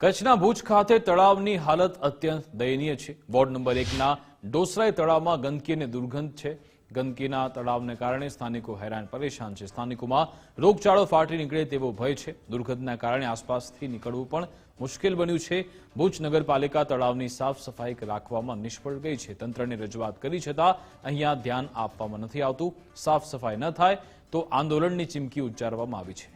કચ્છના ભુજ ખાતે તળાવની હાલત અત્યંત દયનીય છે. વોર્ડ નંબર એકના ડોસરાઈ તળાવમાં ગંદકી અને દુર્ગંધ છે. ગંદકીના તળાવને કારણે સ્થાનિકો હેરાન પરેશાન છે. સ્થાનિકોમાં રોગચાળો ફાટી નીકળે તેવો ભય છે. દુર્ગંધના કારણે આસપાસથી નીકળવું પણ મુશ્કેલ બન્યું છે. ભુજ નગરપાલિકા તળાવની સાફ સફાઈ રાખવામાં નિષ્ફળ ગઈ છે. તંત્રને રજૂઆત કરી છતાં અહીંયા ધ્યાન આપવામાં નથી આવતું. સાફ સફાઈ ન થાય તો આંદોલનની ચીમકી ઉચ્ચારવામાં આવી છે.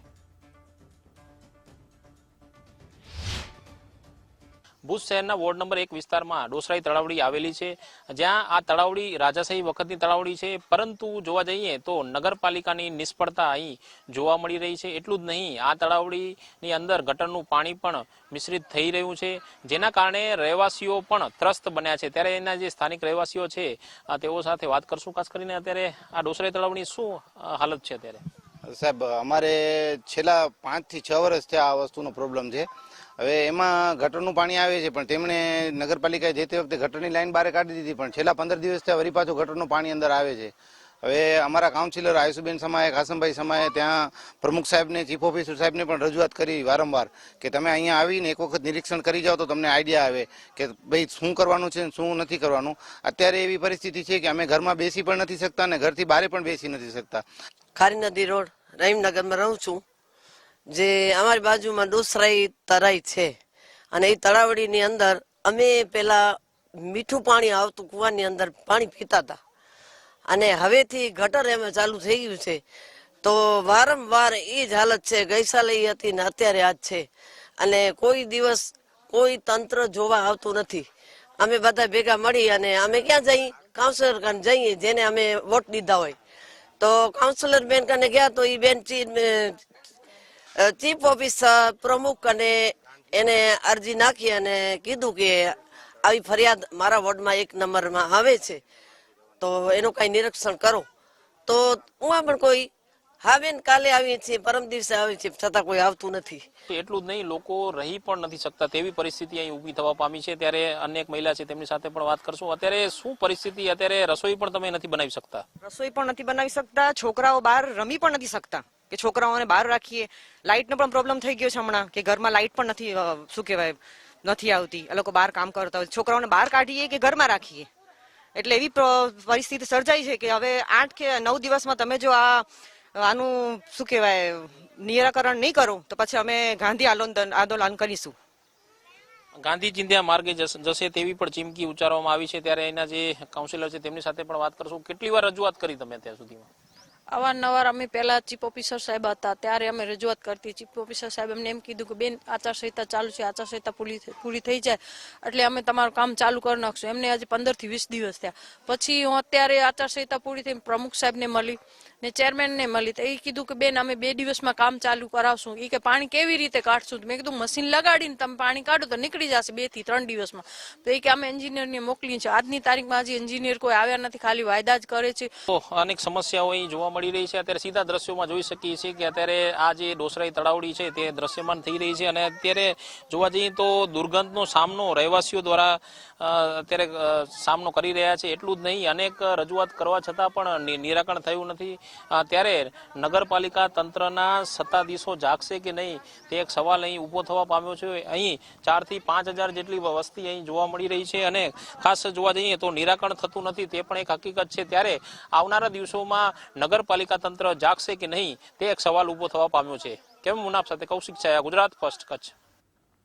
ભુજ શહેરના વોર્ડ નંબર એક વિસ્તારમાં ડોસરાઈ તળાવડી આવેલી છે, જ્યાં આ તળાવડી રાજાશાહી વખતની તળાવડી છે. પરંતુ જોવા જઈએ તો નગરપાલિકાની નિષ્ફળતા અહીં જોવા મળી રહી છે. એટલું જ નહીં, આ તળાવડીની અંદર ગટરનું પાણી પણ મિશ્રિત થઈ રહ્યું છે, જેના કારણે રહેવાસીઓ પણ ત્રસ્ત બન્યા છે. ત્યારે એના જે સ્થાનિક રહેવાસીઓ છે તેઓ સાથે વાત કરશું. ખાસ કરીને અત્યારે આ ડોસરાઈ તળાવની શું હાલત છે અત્યારે? સાહેબ, અમારે છેલ્લા પાંચથી છ વર્ષથી આ વસ્તુનો પ્રોબ્લેમ છે. હવે એમાં ગટરનું પાણી આવે છે, પણ તેમણે નગરપાલિકાએ જે તે વખતે ગટરની લાઈન બહાર કાઢી દીધી, પણ છેલ્લા પંદર દિવસથી વરી પાછું ગટરનું પાણી અંદર આવે છે. હવે અમારા કાઉન્સિલર આયુષુબેન સમાએ કાસમભાઈ સમાએ, ત્યાં પ્રમુખ સાહેબને, ચીફ ઓફિસર સાહેબને પણ રજૂઆત કરી વારંવાર કે તમે અહીંયા આવીને એક વખત નિરીક્ષણ કરી જાઓ તો તમને આઈડિયા આવે કે ભાઈ શું કરવાનું છે શું નથી કરવાનું. અત્યારે એવી પરિસ્થિતિ છે કે અમે ઘરમાં બેસી પણ નથી શકતા અને ઘરથી બહાર પણ બેસી નથી શકતા. ખારી નદી રોડ, રહીમનગરમાં રહું છું. જે અમારી બાજુમાં ડોસરાઈ તરાઈ છે. અને એ તળાવડીની અંદર અમે પેલા મીઠું પાણી આવતું કુવાની અંદર પાણી પીતા હતા અને હવેથી ગટર એમાં ચાલુ થઈ ગયું છે. તો વારંવાર એ જ હાલત છે. ગઈ ઈ હતી ને અત્યારે આજ છે. અને કોઈ દિવસ કોઈ તંત્ર જોવા આવતું નથી. અમે બધા ભેગા મળી અને અમે ક્યાં જઈએ કાઉન્સિલર કાન જઈએ, જેને અમે વોટ દીધા હોય. તો કાઉન્સિલર બેન કને ગયા તો એ બેન ચીફ ઓફિસર પ્રમુખ અને એને અરજી નાખી અને કીધું કે આવી ફરિયાદ મારા વોર્ડમાં એક નંબરમાં આવે છે. તો એનું કઈ નિરીક્ષણ કરો. તો હું પણ કોઈ હા બેન કાલે આવીએ છીએ પરમ દિવસે આવીએ છીએ છતાં કોઈ આવતું નથી. એટલું જ નહીં લોકો રહી પણ નથી શકતા. તેવી પરિસ્થિતિ અહીં ઊભી થવા પામી છે. ત્યારે અન્ય એક મહિલા છે તેમની સાથે પણ વાત કરશું. અત્યારે શું પરિસ્થિતિ? અત્યારે રસોઈ પણ તમે નથી બનાવી શકતા. રસોઈ પણ નથી બનાવી શકતા છોકરાઓ બહાર રમી પણ નથી શકતા. કે છોકરાઓને બહાર રાખીએ. લાઇટનો પણ પ્રોબ્લેમ થઈ ગયો છે હમણાં, કે ઘરમાં લાઇટ પણ નથી શું કહેવાય, નથી આવતી. એ લોકો બહાર કામ કરતા હોય. છોકરાઓને બહાર કાઢીએ કે ઘરમાં રાખીએ? એટલે એવી પરિસ્થિતિ સર્જાઈ છે કે હવે આઠ કે નવ દિવસમાં તમે જો આ, આનું, શું કહેવાય, નિરાકરણ નહીં કરો, તો પછી અમે ગાંધી આંદોલન આંદોલન કરીશું. ગાંધી ચિંધ્યા માર્ગે જશ- તેવી પણ ચીમકી ઉચ્ચારવામાં આવી છે. ત્યારે એના જે કાઉન્સિલર છે, તેમની સાથે પણ વાત કરશું. કેટલી વાર રજૂઆત કરી તમે અત્યાર સુધીમાં? અવારનવાર અમે પહેલા ચીફ ઓફિસર સાહેબ હતા, ત્યારે અમે રજૂઆત કરતી. ચીફ ઓફિસર સાહેબ એમને એમ કીધું કે, બેન, આચારસંહિતા ચાલુ છે, આચારસંહિતા પૂરી પૂરી થઈ જાય. એટલે અમે તમારું કામ ચાલુ કરી નાખશું. એમને આજે પંદરથી વીસ દિવસ થયા. પછી હું અત્યારે આચારસંહિતા પૂરી થઈ પ્રમુખ સાહેબને મળી ને ચેરમેનને મળી તો એ કીધું કે, બેન, અમે બે દિવસમાં કામ ચાલુ કરાવશું. એ કે, પાણી કેવી રીતે કાઢશું? મેં કીધું, મશીન લગાડીને તમે પાણી કાઢો તો નીકળી જશે બેથી ત્રણ દિવસમાં. તો એ કે, અમે એન્જિનિયરને મોકલીએ છીએ. આજની તારીખમાં હજી એન્જિનિયર કોઈ આવ્યા નથી, ખાલી વાયદા જ કરે છે. અનેક સમસ્યાઓ અહીં જોવા મળી રહી છે. અત્યારે સીધા દ્રશ્યોમાં જોઈ શકીએ છીએ કે અત્યારે આ જે ડોસરાઈ તળાવડી છે તે દ્રશ્યમાન થઈ રહી છે અને અત્યારે જોવા જઈએ તો દુર્ગંધનો સામનો રહેવાસીઓ દ્વારા અત્યારે સામનો કરી રહ્યા છે. એટલું જ નહીં, અનેક રજૂઆત કરવા છતાં પણ નિરાકરણ થયું નથી. ત્યારે નગરપાલિકા તંત્રના સત્તાધીશો જાગશે કે નહીં, તે એક સવાલ અહીં ઊભો થવા પામ્યો છે. અહીં ચારથી પાંચ હજાર જેટલી વસ્તી અહીં જોવા મળી રહી છે અને ખાસ જોવા જઈએ તો નિરાકરણ થતું નથી, તે પણ એક હકીકત છે. ત્યારે આવનારા દિવસોમાં નગરપાલિકા તંત્ર જાગશે કે નહીં તે એક સવાલ ઊભો થવા પામ્યો છે. કેમ? મુનાફ સાથે કૌશિક છાયા ગુજરાત ફર્સ્ટ કચ્છ.